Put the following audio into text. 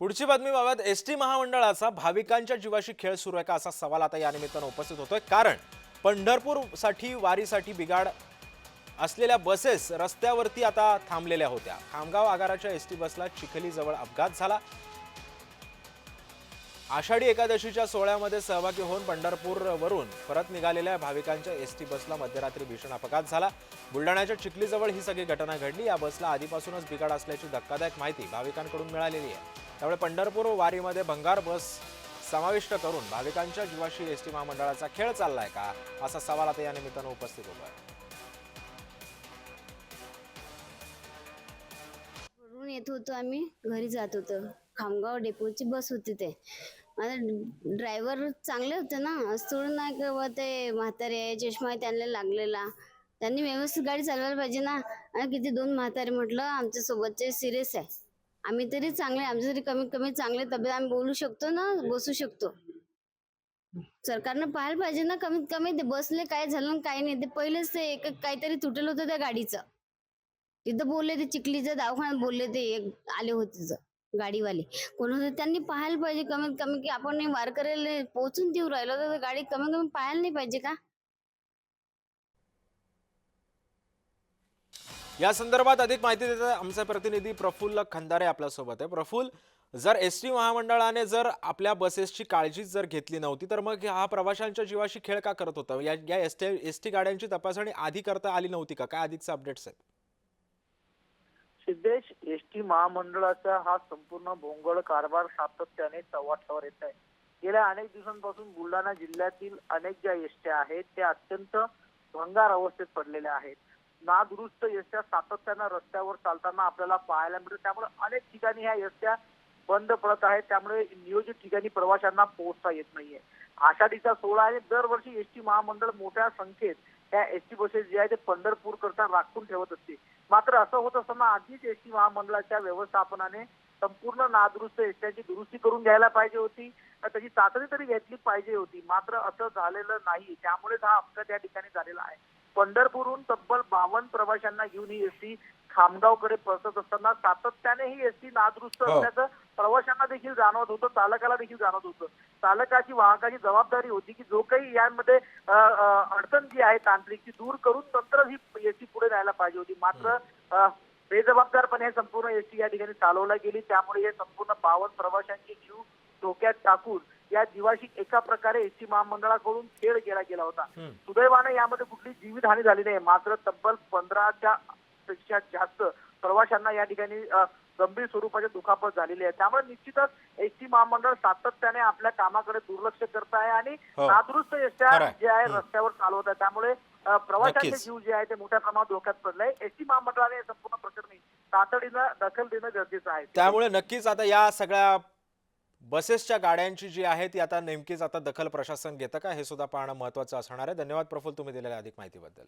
पुढची बातमी बाबत एस टी महामंडळाचा भाविकांच्या जीवाशी खेळ सुरू आहे का असा सवाल आता या निमित्तानं उपस्थित होतोय. कारण पंढरपूरसाठी वारीसाठी बिघाड असलेल्या बसेस रस्त्यावरती आता थांबलेल्या होत्या. खामगाव आगाराच्या एस टी बसला चिखलीजवळ अपघात झाला. आषाढी एकादशीच्या सोहळ्यामध्ये सहभागी होऊन पंढरपूरवरून परत निघालेल्या भाविकांच्या एस टी बसला मध्यरात्री भीषण अपघात झाला. बुलढाण्याच्या चिखलीजवळ ही सगळी घटना घडली. या बसला आधीपासूनच बिघाड असल्याची धक्कादायक माहिती भाविकांकडून मिळालेली आहे. त्यामुळे पंढरपूर वारीमध्ये भंगार बस समाविष्ट करून भाविकांच्या जीवाशी एस टी महामंडळाचा खेळ चाललाय का? असा सवाल आता या निमित्तानं उपस्थित होतो आहे येत होतो आम्ही. घरी जात होतो. खामगाव डेपोची बस होती ते. आता ड्रायव्हर चांगले होते ना? असं नाही किंवा ते म्हातारे आहे चष्मा आहे त्यांना लागलेला. त्यांनी व्यवस्थित गाडी चालवायला पाहिजे ना? आणि किती दोन म्हातारे म्हटलं आमच्या सोबतचे सिरियस आहे. आम्ही तरी चांगले आमच्या तरी कमीत कमी चांगले तब्येत आम्ही बोलू शकतो ना? बसू शकतो. सरकारनं पाहायला पाहिजे ना कमीत कमी ते बसले काय झालं आणि काय नाही. ते पहिलेच ते एक काहीतरी तुटलं होतं त्या गाडीचं. तिथं बोलले ते चिखलीच्या दवाखान्यात बोलले ते एक आले होते गाडीवाले. कोण होते त्यांनी पाहायला पाहिजे कमीत कमी की आपण वारकऱ्याला पोहोचून देऊ राहिलो तर गाडी कमीत कमी पाहायला नाही पाहिजे का? या संदर्भात अधिक माहिती देतात आमचे प्रतिनिधी प्रफुल्ल खंदारे आपल्यासोबत आहे. प्रफुल्ल जर एस टी महामंडळाने जर आपल्या बसेसची काळजीच जर घेतली नव्हती तर मग हा प्रवाशांच्या जीवाशी खेळ का करत होता? या या एस टी एस टी गाड्यांची तपासणी आधी करता आली नव्हती का? काय अधिकचे अपडेट्स आहेत? सिद्धेश एस टी महामंडळाचा हा संपूर्ण भोंगळ कारभार सातत्याने चव्हाट्यावर येत आहे. गेल्या अनेक दिवसांपासून बुलढाणा जिल्ह्यातील अनेक ज्या एसट्या आहेत त्या अत्यंत भंगार अवस्थेत पडलेल्या आहेत. नादुरुस्त एसट्या सातत्यानं रस्त्यावर चालताना आपल्याला पाहायला मिळतं. त्यामुळे अनेक ठिकाणी ह्या एसट्या बंद पडत आहेत. त्यामुळे नियोजित ठिकाणी प्रवाशांना पोहोचता येत नाहीये. आषाढीचा सोहळा आहे. दरवर्षी एस टी महामंडळ मोठ्या संख्येत त्या एस टी बसेस जे आहे ते पंढरपूर करता राखून ठेवत असते. मात्र असं होत असताना आधीच एस टी महामंडळाच्या व्यवस्थापनाने संपूर्ण नादुरुस्त एसट्याची दुरुस्ती करून घ्यायला पाहिजे होती. त्याची चाचणी तरी घेतली पाहिजे होती. मात्र असं झालेलं नाही. त्यामुळेच हा अपघात या ठिकाणी झालेला आहे. पंढरपूरहून तब्बल बावन्न प्रवाशांना घेऊन ही एसटी खामगावकडे परतत असताना सातत्याने ही एसटी नादुरुस्त हो. असल्याचं प्रवाशांना देखील जाणवत होतं चालकाला देखील जाणवत होतं. चालकाची वाहकाची जबाबदारी होती की जो काही यामध्ये अडचण जी आहे तांत्रिक ती दूर करून नंतर ही एसटी पुढे जायला पाहिजे होती. मात्र बेजबाबदारपणे हे संपूर्ण एसटी या ठिकाणी चालवल्या गेली. त्यामुळे हे संपूर्ण बावन्न प्रवाशांचे जीव धोक्यात टाकून या जीवाशी एका प्रकारे एसटी महामंडळाकडून खेळ केला गेला होता. सुदैवाने यामध्ये कुठली जीवितहानी झाली नाही. मात्र तब्बल पंधराच्या पेक्षा जास्त प्रवाशांना या ठिकाणी गंभीर स्वरूपाची दुखापत झालेली आहे त्यामुळे निश्चितच एसटी महामंडळ सातत्याने आपल्या कामाकडे दुर्लक्ष करत आहे आणि हो. नादुरुस्त एसट्या. जे आहे. रस्त्यावर चालवत आहे त्यामुळे प्रवाशांचे. जीव जे आहे ते मोठ्या प्रमाणात धोक्यात पडलाय एसटी महामंडळाने या संपूर्ण प्रकरणी तातडीनं दखल देणं गरजेचं आहे त्यामुळे नक्कीच आता या सगळ्या बसेसच्या गाड्यांची जी आहे ती आता नेमकीच आता दखल प्रशासन घेतं का हे सुद्धा पाहणं महत्वाचं असणार आहे धन्यवाद प्रफुल्ल तुम्ही दिलेल्या अधिक माहितीबद्दल